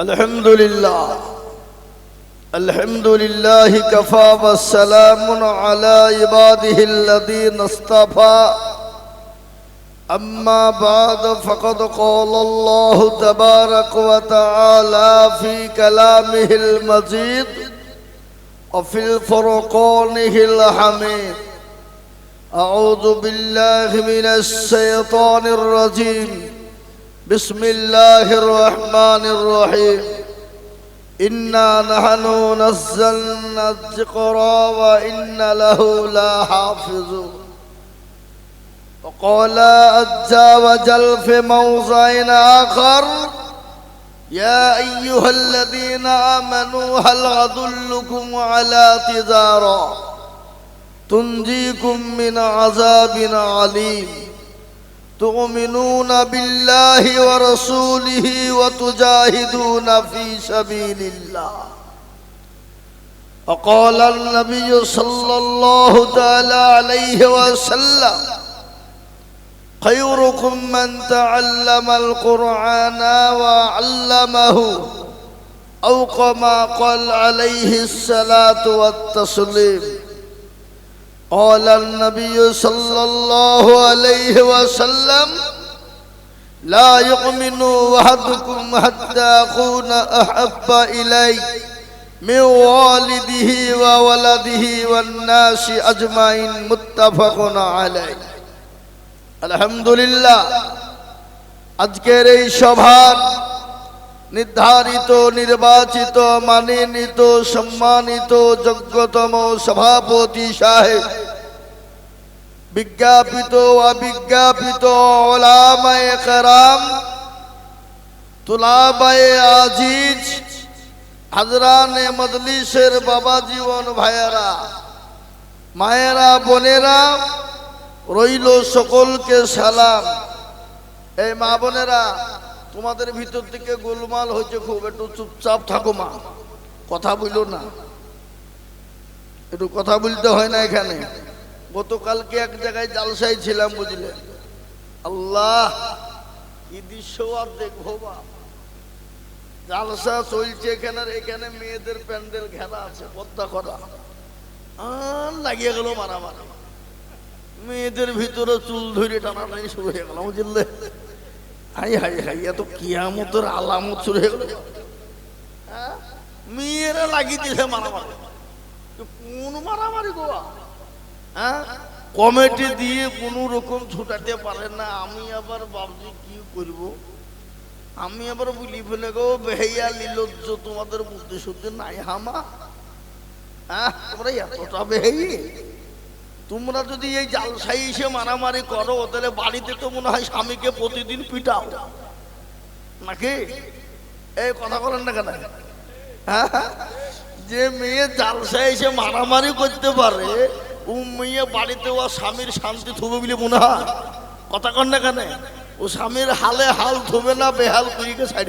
الحمد لله. الحمد لله كفى والسلام على عباده الذين اصطفى. أما بعد فقد قال الله تبارك وتعالى في كلامه المجيد وفي الفرقانه الحميد. أعوذ بالله من الشيطان الرجيم. بسم الله الرحمن الرحيم. إنا نحن نزلنا الذكر وإن له لا حافظون وقال عز وجل في موضع آخر يا أيها الذين آمنوا هل أدلكم على تجارة تنجيكم من عذاب عليم تؤمنون بالله ورسوله وتجاهدون في سبيل الله. وقال النبي صلى الله تعالى عليه وسلم خيركم من تعلم القرآن وعلمه أو كما قال عليه الصلاة والتسليم. قال النبي صلى الله عليه وسلم لا يؤمن أحدكم حتى أكون أحب إلي من والده وولده والناس أجمعين متفق عليه আলহামদুলিল্লাহ আজকের এই সভার নির্ধারিত নির্বাচিত মানিত সম্মানিত যোগ্যতম সভাপতি সাহেব বিজ্ঞাপিত, অবিজ্ঞাপিত, ওলামায়ে কেরাম, তুলাবায়ে আজিজ, হাজরানে মজলিসের বাবা জীবন ভাইয়েরা, মায়েরা, বোনেরা, রইল সকলকে সালাম। এই মা বোনেরা, তোমাদের ভিতর থেকে গোলমাল হয়েছে খুব, একটু চুপচাপ থাকো মা। কথা বলল না। একটু কথা বলতে হয় না এখানে। গতকালকে এক জায়গায় জালসাই ছিলাম, বুঝলে? আল্লাহ, কি দৃশ্য আর দেখব বা জালসা চলছে এখানে এখানে মেয়েদের প্যান্ডেল ঘেরা আছে পদ্মা করা। আর লাগিয়ে গেল মারামারি। মেয়েদের ভিতরে চুল ধরে টানাটানি শুরু হয়ে গেল, বুঝলে? হাই হাই হাই, এত কিয়ামতের আলামত শুরু হয়ে গেল। হ্যাঁ? মেয়েরা লাগিয়ে দিয়েছে মারামারি। কোন মারামারি গোয়া হ্যাঁ কমিটি দিয়ে কোনো রকম ছুটাতে পারে না। আমি আবার ভাবছি কি করব? আমি আবার বলি ফেলে গো, বেহাইয়া লীলজ্জ, তোমাদের বুদ্ধি শুদ্ধি নাই হামা? হ্যাঁ তোমরা এতটা বেহাই তোমরা যদি এই জালসাই এসে মারামারি করো, তাহলে বাড়িতে তো মনে হয় স্বামীকে প্রতিদিন পিটাও। নাকি? এই কথা বলেন না কেন? হ্যাঁ? যে মেয়ে জালসায় এসে মারামারি করতে পারে ও মেয়ে বাড়িতে ও স্বামীর শান্তি থুবে বলে মনে হয়। কথা কন না কেন? ও স্বামীর হালে হাল থুবে না, বেহাল কুড়িকে সাইড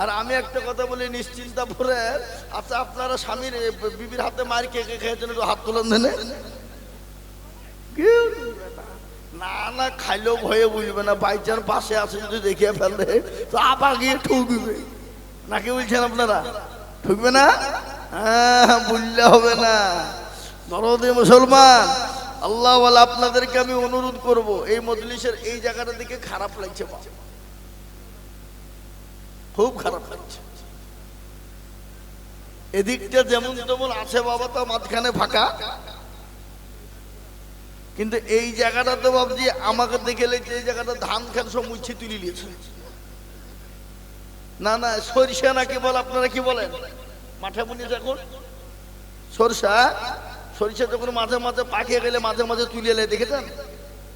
আর আমি একটা কথা বলি, নিশ্চিন্তা ভরে আচ্ছা আপনারা স্বামীর বিবির হাতে মার কে কে খেয়েছেন, একটু হাত তুলেন দেনে। না। না খাইলেও ভয়ে বুঝবে না। বাইচার পাশে আছে, যদি দেখিয়ে ফেলবে তো আবার গিয়ে ঠুকবে। নাকি বলছেন আপনারা? ঠুকবে না? হ্যাঁ বললে হবে না। দরদে মুসলমান, আল্লাহ আপনাদেরকে আমি অনুরোধ করব, এই মজলিসের এই জায়গাটা দিকে খারাপ লাগছে। খুব খারাপ লাগছে। এদিকটা যেমন তেমন আছে, বাবা, তা মাঝখানে ফাঁকা। কিন্তু এই জায়গাটা তো ভাবছি আমাকে দেখে লেগেছে এই জায়গাটা ধান খান সব মুছে তুলে নিয়েছে। না না, সরিষা নাকি বল, আপনারা কি বলেন? মাঠে বুনি যখন সরষা? সরিষা যখন মাঝে মাঝে পাকিয়ে গেলে মাঝে মাঝে তুলে এলে দেখেছেন?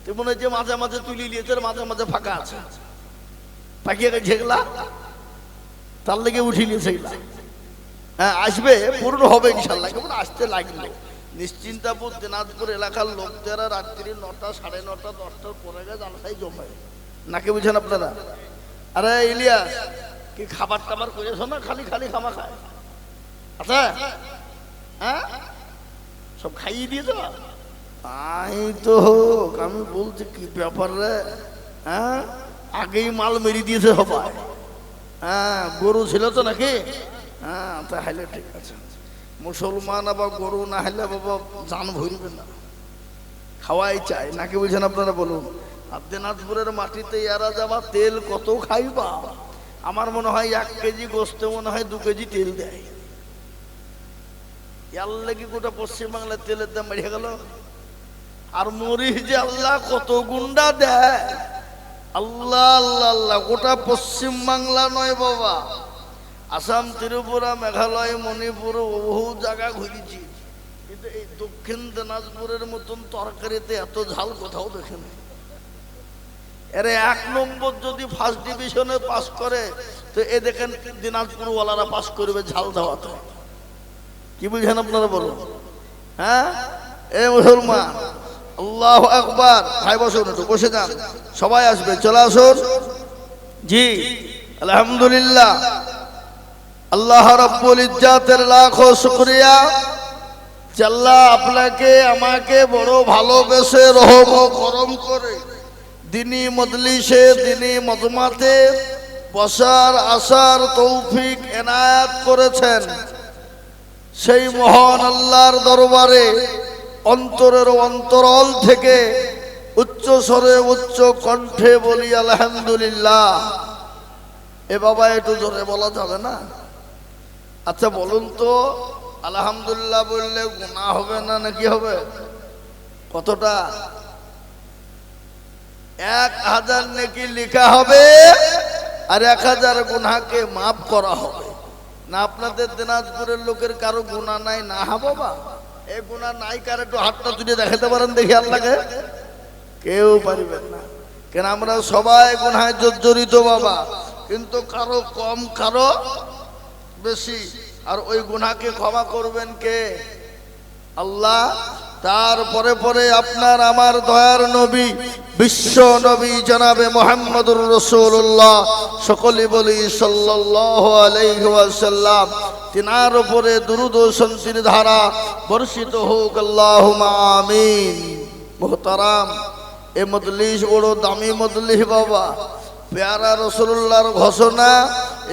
তো মনে যে মাঝে মাঝে তুলে নিয়েছে মাঝে মাঝে ফাঁকা আছে। পাকিয়ে গেছে এগুলা তার লেগে উঠিয়ে নিয়েছে এগুলা। হ্যাঁ আসবে, পূর্ণ হবে ইনশাল্লাহ। কেমন আসতে লাগল? নিশ্চিন্তাপুর দিনাজপুর এলাকার লোক যারা রাত্রি নটা, সাড়ে নটা, দশটার পরে গেছে জালসাই জমায় নাকি বুঝেন আপনারা? আরে ইলিয়াস, কি খাবার টাবার করেছ না? খালি খালি খামা খায় আচ্ছা হ্যাঁ? সব খাইয়ে দিয়ে দিয়েছ তাই তো হোক, আমি বলছি কি ব্যাপার রে? হ্যাঁ? আগেই মাল মেরে দিয়েছে সবাই। হ্যাঁ গরু ছিল তো নাকি? হ্যাঁ তাহলে ঠিক আছে। মুসলমান আবার গরু না হলে বাবা জান ভরবে না। খাওয়াই চাই, নাকি বলছেন আপনারা বলুন? আর দিনাজপুরের মাটিতে এরা যাবা তেল কত খাইবা? আমার মনে হয় এক কেজি গোস্তে মনে হয় দু কেজি তেল দেয়। ইয়ার লাগি গোটা পশ্চিমবাংলার তেলের দাম বেড়ে গেল। আর মরিচ যে আল্লাহ কত গুন্ডা দেয়। আল্লাহ আল্লাহ আল্লাহ, গোটা পশ্চিম বাংলা নয় বাবা। আসাম, ত্রিপুরা, মেঘালয়, মণিপুর, বহু জায়গা ঘুরেছি। কিন্তু এই দক্ষিণ দিনাজপুরের মতন তরকারিতে এত ঝাল কোথাও দেখিনি এরে এক নম্বর যদি ফার্স্ট ডিভিশনে পাস করে, তো এ দেখেন দিনাজপুরওয়ালারা পাস করবে ঝাল দেওয়াতে। কি বুঝেন আপনারা বলুন? হ্যাঁ? এ মুসলমান, আল্লাহ আকবার। ভাই, বসুন একটু, বসে যান। সবাই আসবে, চলে আসুন। জি, আলহামদুলিল্লাহ। আল্লাহ রব্বুল ইজ্জাতের লাখো শুকরিয়া। জাল্লা আপনাকে, আমাকে বড় ভালোবেসে রহম করম করে দিনী মজলিসে, দিনী মজমাতে বসার, আসার তৌফিক এনায়াত করেছেন। সেই মহান আল্লাহর দরবারে, অন্তরের অন্তরল থেকে উচ্চ স্বরে উচ্চ কণ্ঠে বলি, আলহামদুলিল্লাহ। এ বাবা, একটু জোরে বলা যাবে না? আচ্ছা বলুন তো, আলহামদুলিল্লাহ বললে গুণা হবে না নাকি হবে? কতটা? এক হাজার নাকি লেখা হবে, আর এক হাজার গুনাকে মাফ করা হবে। না আপনাদের দিনাজপুরের লোকের কারও গুণা নাই? না হা বাবা। এ গুণা নাই, কার একটু হাতটা তুলে দেখাতে পারেন দেখি আল্লাহকে? কেউ পারিবেন না। কেন আমরা সবাই গুনায় জর্জরিত বাবা, কিন্তু কারও কম, কারও বেশি। আর ওই গুনাকে ক্ষমা করবেন কে? আল্লাহ তারপরে পরে আপনার আমার দয়ার নবী, বিশ্ব নবী জনাবে মোহাম্মদুর রসুল্লাহ সকলে বলি সাল্লাহ আলাইসাল্লাম তিনার উপরে দুরুদ শান্তির ধারা বর্ষিত হোক আল্লাহ আমিন। মোহতারাম, এ মজলিস বড় দামি মজলিস বাবা। পেয়ারা রসুল্লাহর ঘোষণা,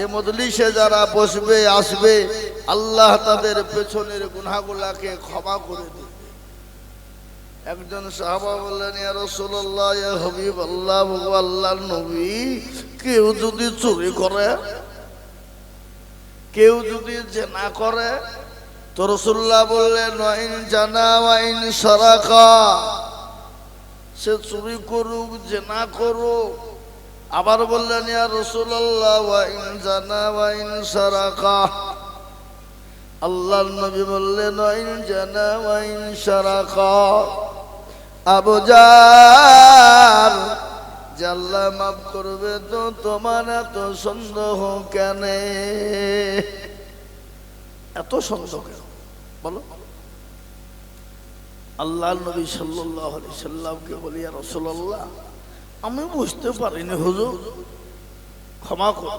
এ মজলিসে যারা বসবে, আসবে, আল্লাহ তাদের পেছনের গুনাগুলাকে ক্ষমা করে দেবে একজন সাহাবা বললেন রাসূলুল্লাহ, ইয়া আল্লাহ নবী, কেউ যদি চুরি করে, কেউ যদি জেনা করে, তো রসুল্লাহ বললেন, ওয়াইন জানা, ওয়াইন সারাকা, সে চুরি করুক, জেনা করুক। আবার বললেন, ইয়া রাসূলুল্লাহ, ওয়াইন জানা, ওয়াইন সারাকা। আল্লাহ নবী বললেন, ওয়াইন জানা, ওয়াইন সারাকা। আবু জার জাল্লা মাফ করবে তো তোমার এত সন্দেহ কেন? এত সন্দেহ কেন? বলো। আল্লাহ নবী সাল্লাহ সাল্লামকে বলি আর রসল্লাহ আমি বুঝতে পারিনি হুজুর। ক্ষমা কর।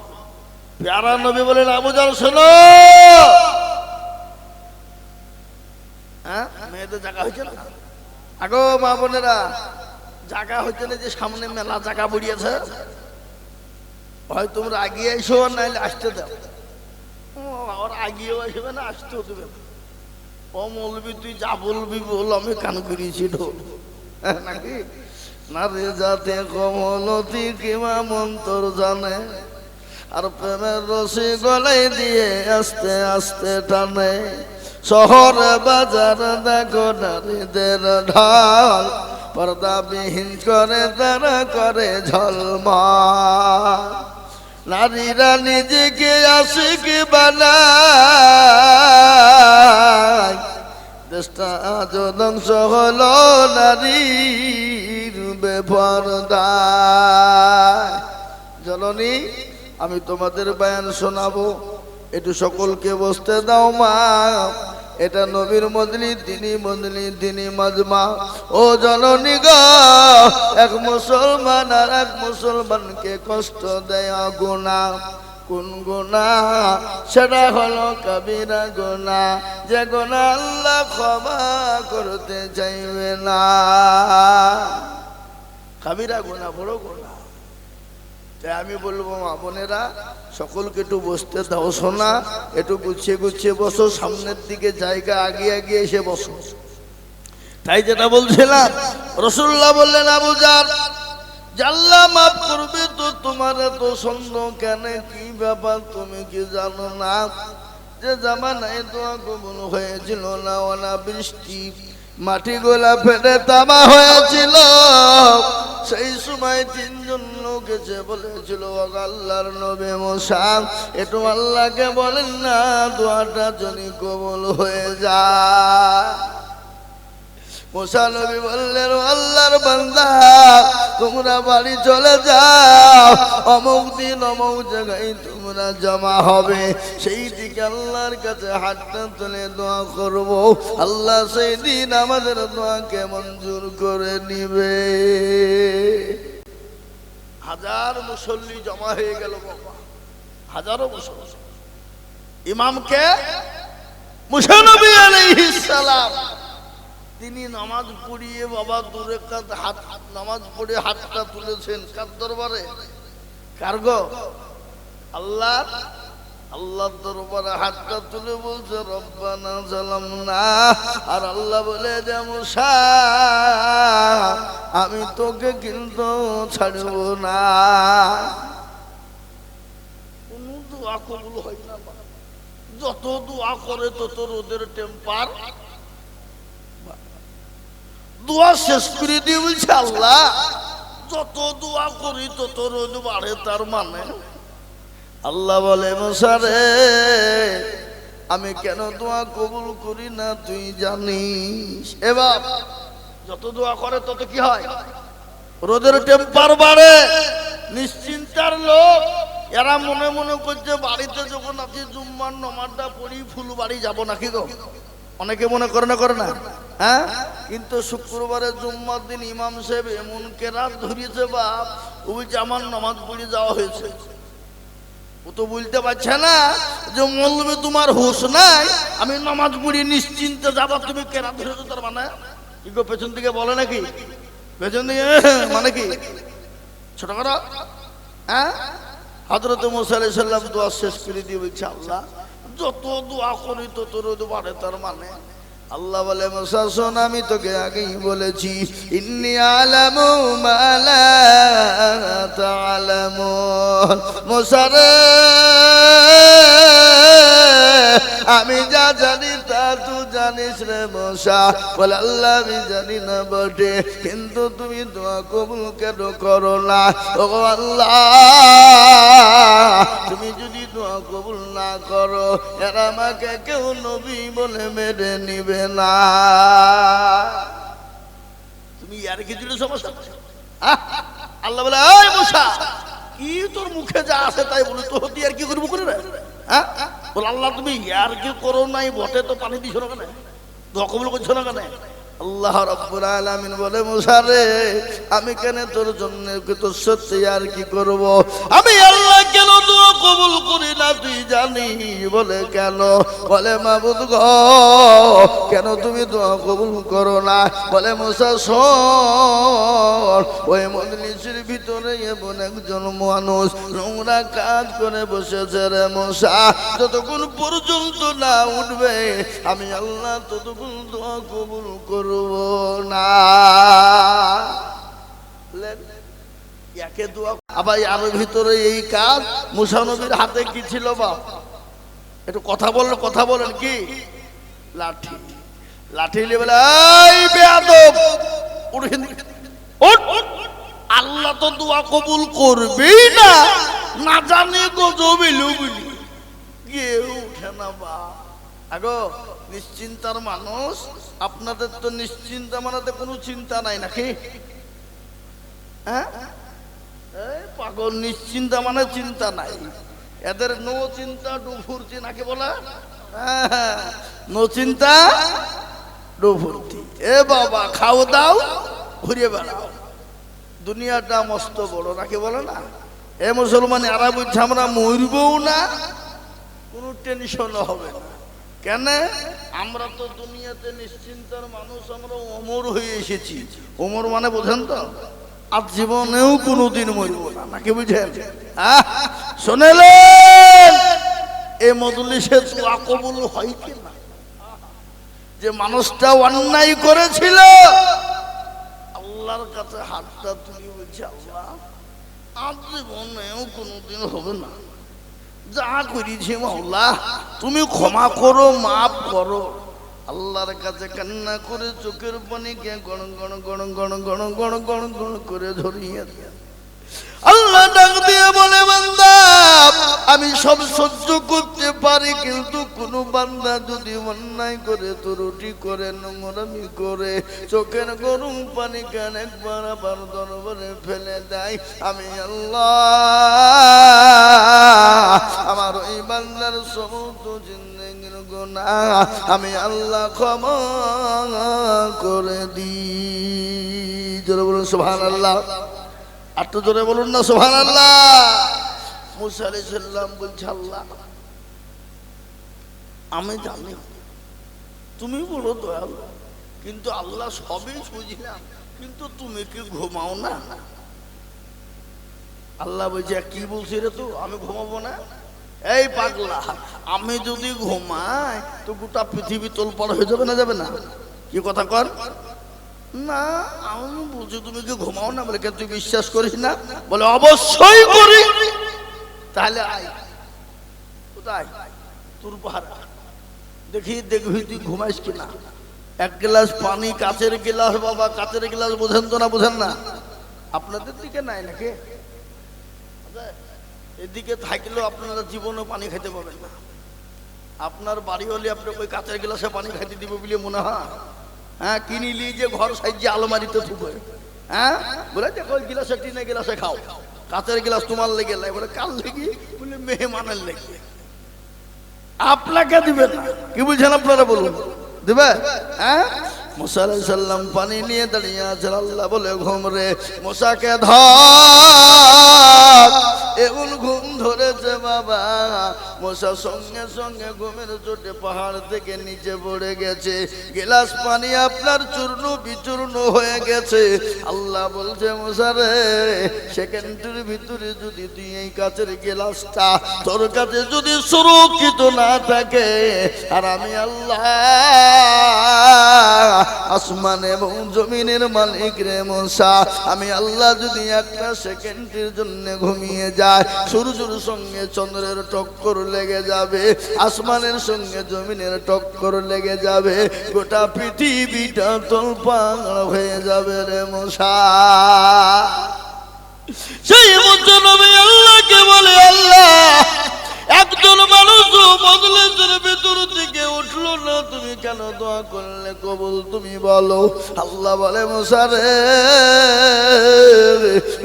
প্যারা নবী বলেন, আবু জাল শোনো। আগো মা বোনেরা জায়গা হইতে না যে সামনে মেলা জায়গা বুড়িয়েছে হয় তোমরা আগিয়ে এসো নাইলে আসতে দাও। আর আগিয়েও আসবে না, আসতেও দেবে। ও মৌলবি, তুই যা বলবি বল, আমি কান করিয়েছি ঢোল নাকি? না রে যাতে কমলতি কিমা মন্তর জানে, আর প্রেমের রসি গলাই দিয়ে আস্তে আস্তে টানে। শহরে বাজার দেখো নারীদের ঢাল, পর্দাবিহীন করে তারা করে ঝলমল। নারীরা নিজেকে আশিক বানায়, দেশটা আজ ধ্বংস হলো নারীর বেপরদায়। জননী, আমি তোমাদের বয়ান শোনাবো, একটু সকলকে বসতে দাও মা। এটা নবীর মদলি দিনী মদলি দিনী মাজমা। ও জননী এক মুসলমান আর এক মুসলমানকে কষ্ট দেয় গুণা। কোন গুণা? সেটা হলো কবিরা গুণা। যে গুণা আল্লাহ ক্ষমা করতে চাইবে না। কবিরা গুণা, বড় গুণা। তাই আমি বলব, মা বোনেরা, সকলকে একটু বসতে দাও শোনা একটু গুছিয়ে গুছিয়ে বসো, সামনের দিকে জায়গা আগিয়ে আগিয়ে এসে বসো। তাই যেটা বলছিলাম রসুল্লাহ বললেন, আবু জার জাল্লা মাফ করবে তো তোমার এত সন্দেহ কেন? কি ব্যাপার তুমি কি জানো না? যে জামানায় দোয়া কবুল হয়েছিল না ওনা বৃষ্টি মাটি গোলা ফেলে তামা হয়েছিল। সেই সময় তিনজন লোক এসে বলেছিল, "ও আল্লাহর নবী মশা একটু আল্লাহকে বলেন না, দোয়াটা যদি কবল হয়ে যায়। মোসা নবী বললেন আল্লাহর বান্দা, তোমরা বাড়ি চলে যাও। অমুক দিন অমুক জায়গায় তোমরা জমা হবে। সেই দিকে আল্লাহর কাছে হাতটা তুলে দোয়া করব। আল্লাহ সেই দিন আমাদের দোয়াকে মঞ্জুর করে নিবে। হাজার মুসল্লি জমা হয়ে গেল বাবা। হাজারো মুসল্লি। ইমামকে মুসানবী আলাইহিস সালাম। তিনি নামাজ পড়িয়ে বাবা দূরে কাত হাত, নামাজ পড়ে হাতটা তুলেছেন কার দরবারে? কার আল্লাহ আল্লাহ দরবারে হাতটা তুলে বলছে, রব্বানা জালামনা। আর আল্লাহ বলে যে মুসা, আমি তোকে কিন্তু ছাড়ব না। কোনো দোয়া কবুল হয় না যত দোয়া করে, তত রোদের টেম্পার দোয়া শেষ করে দিয়ে বলছে, আল্লাহ, যত দোয়া করি তত রোদ বাড়ে তার মানে। আল্লাহ বলে, মশারে, আমি কেন দোয়া কবুল করি না তুই জানিস? এবার যত দোয়া করে তত কি হয়? রোদের টেম্পার বাড়ে, নিশ্চিন্তার লোক। এরা মনে মনে করছে, বাড়িতে যখন আছি জুম্মার নমাজটা পড়ি ফুল বাড়ি যাব নাকি গো? অনেকে মনে করে না করে না। হ্যাঁ? কিন্তু শুক্রবারে জুম্মার দিন ইমাম সাহেব এমন কেরাত ধরিয়েছে, বাপ ওই জামান নামাজ পড়ে যাওয়া হয়েছে। ও তো বলতে পারছে না যে মৌলবি তোমার হুশ নাই, আমি নামাজ পড়ি নিশ্চিন্তে যাব, তুমি কেরাত ধরেছো তার মানে? কি গো পেছন দিকে বলে নাকি? পেছন দিকে মানে কি? ছোট করো। হ্যাঁ? হজরত মুসা আলাইহিস সালাম দোয়া শেষ করে দিয়ে বলছে, আল্লাহ, যত দোয়া করি তত রোদ বাড়ে তার মানে। আল্লাহ বলে, মুসা, শোন, আমি তোকে আগেই বলেছি, ইন্নি আলামু মালা রে, আমি যা জানি তুই জানিস রে মশা বলে আল্লাহ আমি জানি না বটে কিন্তু তুমি দোয়া কবুল কেন করো না ও আল্লাহ তুমি যদি দোয়া কবুল না করো এরা আমাকে কেউ নবী বলে মেরে নিবে না তুমি আর কি জুড়ে সমস্যা! আল্লাহ বলে ওই মশা কি তোর মুখে যা আছে তাই বলে তো হতি আর কি করব করে হ্যাঁ বল আল্লাহ তুমি আর কি করো নাই বটে তো পানি দিছো না কেন? দকবল কবুল করছ না কেন? আল্লাহ রব্বুল আলামিন বলে মুসা রে আমি কেন তোর জন্য তোর সত্যি আর কি করব? আমি আল্লাহ কেন দোয়া কবুল করি না, তুই জানি বলে কেন? বলে, মাবুদ গ, কেন তুমি দোয়া কবুল করো না? বলে, মুসা, শোন, ওই মজলিসের ভিতরে এমন একজন মানুষ নোংরা কাজ করে বসেছে রে মশা যতক্ষণ পর্যন্ত না উঠবে, আমি আল্লাহ ততক্ষণ দোয়া কবুল করব না? একে দোয়া আবার আরও ভিতরে এই কাজ মুসানবীর হাতে কি ছিল বা একটু কথা বলল কথা বলেন কি? লাঠি। লাঠি বলে এই বেয়াদব উঠ এখান থেকে। উঠ, উঠ। আল্লাহ তো দোয়া কবুল করবি না। না জানে গজবে লুবলি। কেউ উঠে না বা। আগো নিশ্চিন্তার মানুষ আপনাদের তো নিশ্চিন্তা মানাতে কোনো চিন্তা নাই নাকি? হ্যাঁ? পাগল নিশ্চিন্তা মানে চিন্তা নাই। এদের নো চিন্তা ডুফুরতি নাকি বলা? হ্যাঁ, নো চিন্তা ডুফুরতি এ বাবা খাও দাও ঘুরিয়ে বেড়াও। দুনিয়াটা মস্ত বড় নাকি বলে না? এ মুসলমান এরা বুঝছে আমরা মরবও না কোনো টেনশন হবে না। কেন? আমরা তো দুনিয়াতে নিশ্চিন্তার মানুষ আমরা অমর হয়ে এসেছি। অমর মানে বোঝেন তো? আর জীবনেও কোনোদিন মরব না, নাকি বুঝেন? শোনেলেন? এ মজলিসে দোয়া কবুল হয় কি না? যে মানুষটা অন্যায় করেছিল, আল্লাহর কাছে হাতটা তুলি বলছে, আল্লাহ, আর জীবনেও কোনোদিন হবে না। যা করেছি মাওলা, তুমি ক্ষমা করো, মাফ করো। আল্লাহর কাছে কান্না করে চোখের পানিকে গণ গণ গণ গণ গণ গণ গণ গণ করে ধরিয়ে দিয়ে। আল্লাহ ডাক দিয়ে বলে, বান্দা, আমি সব সহ্য করতে পারি, কিন্তু কোন বান্দা যদি অন্যায় করে তো রুটি করে, নোংরামি করে, চোখের গরম পানি কেন একবার আবার দরবারে ফেলে দেয়? আমি আল্লাহ, আমার ওই বান্দার সমস্ত জিন্দগির গোনা আমি আল্লাহ ক্ষমা করে দিই। জোরে বলুন সুবহান আল্লাহ আর তো জোরে বলুন না সোহান আল্লাহ মুসা আলি সাল্লাম বলছে, আল্লাহ, আমি জানি, তুমি বলো দয়াল, কিন্তু আল্লাহ সবই বুঝলাম, কিন্তু তুমি কি ঘুমাও না? আল্লাহ বলছে, কি বলছি রে তো আমি ঘুমাবো না? এই পাগলা, আমি যদি ঘুমাই, তো গোটা পৃথিবী তোলপাড় হয়ে যাবে না যাবে না? কি কথা কর? না, আমি বলছি, তুমি কি ঘুমাও না? বলে তুই বিশ্বাস করিস না? বলে, অবশ্যই করি। তাহলে আয়। দেখি, দেখবি তুই ঘুমাইস কিনা? এক গ্লাস পানি, কাচের গ্লাস, বাবা, কাচের গ্লাস বোঝেন তো না, বোঝেন না? আপনাদের দিকে নাই নাকি? এদিকে থাকলেও আপনারা জীবনে পানি খাইতে পাবেন না। আপনার বাড়ি হলে আপনি ওই কাঁচের গ্লাসে পানি খাইতে দিব বলে মনে হয়। হ্যাঁ কিনিলি যে ঘর সাইজে আলমারিতে থুবে হ্যাঁ বলে দেখো ওই গিলাসে টিনে গিলাসে খাও। কাঁচের গিলাস তোমার লেগে লাই। বলে কাল লেগে? বলে, মেহমানের লেগে। আপনাকে দিবে কি বুঝছেন আপনারা বলুন? দিবে? হ্যাঁ? মুসা সাল্লাম পানি নিয়ে দাঁড়িয়ে আছেন, আল্লাহ বলে, ঘুম রে। মশাকে ধর। এমন ঘুম ধরেছে বাবা। মশা সঙ্গে সঙ্গে ঘুমের চোটে পাহাড় থেকে নিচে পড়ে গেছে। গিলাস পানি আপনার চূর্ণ বিচূর্ণ হয়ে গেছে। আল্লাহ বলছে মশারে সেকেন্ডের ভিতরে যদি তুই এই কাছের গিলাসটা তোর কাছে যদি সুরক্ষিত না থাকে, আর আমি আল্লাহ আসমান এবং জমিনের মালিক রে মশা, আমি আল্লাহ যদি একটা সেকেন্ডের জন্য ঘুমিয়ে যায় সূর্যের সঙ্গে চন্দ্রের টক্কর লেগে যাবে আসমানের সঙ্গে জমিনের টক্কর লেগে যাবে গোটা পৃথিবীটা তোলপাড় হয়ে যাবে রে মশা। সেই মতো নবী আল্লাহকে বলে আল্লাহ মজলিসের ভিতর থেকে উঠল না। তুমি কেন দোয়া করলে? কবুল তুমি বলো। আল্লাহ বলে মশারে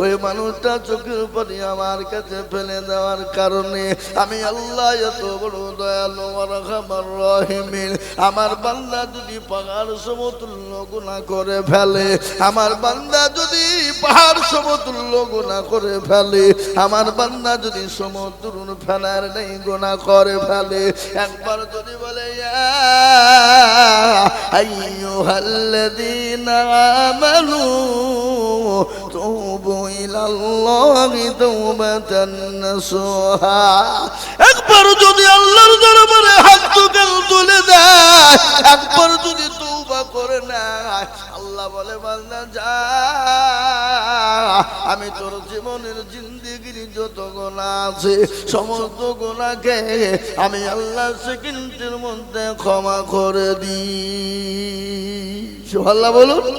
ওই মানুষটা চোখের পানি আমার কাছে ফেলে দেওয়ার কারণে আমি আল্লাহ এত বড় দয়ালু রাখাবার রহিমিন। আমার বান্দা যদি পাহাড় সমতুল্য গুণা করে ফেলে, আমার বান্দা যদি পাহাড় সমতুল্য গুণা করে ফেলে, আমার বান্দা যদি সমুদ্র ফেলার নেই গুণা করে ফেলে একবার যদি বলে, ইয়া আইয়ুহাল্লাযীনা আমানু, তুবু ইলাল্লাহি তাওবাতান নাসুহা। একবার যদি আল্লাহর দরবারে হাত তুলে দেয়, একবার যদি তওবা করে নেয় আল্লাহ বলে, বান্দা, যা। আমি তোর জীবনের জিন্দিগির যত গোনা আছে, সমস্ত গোনাকে আমি আল্লাহ সেকেন্ডের মধ্যে ক্ষমা করে দিই। আল্লাহ বলুন।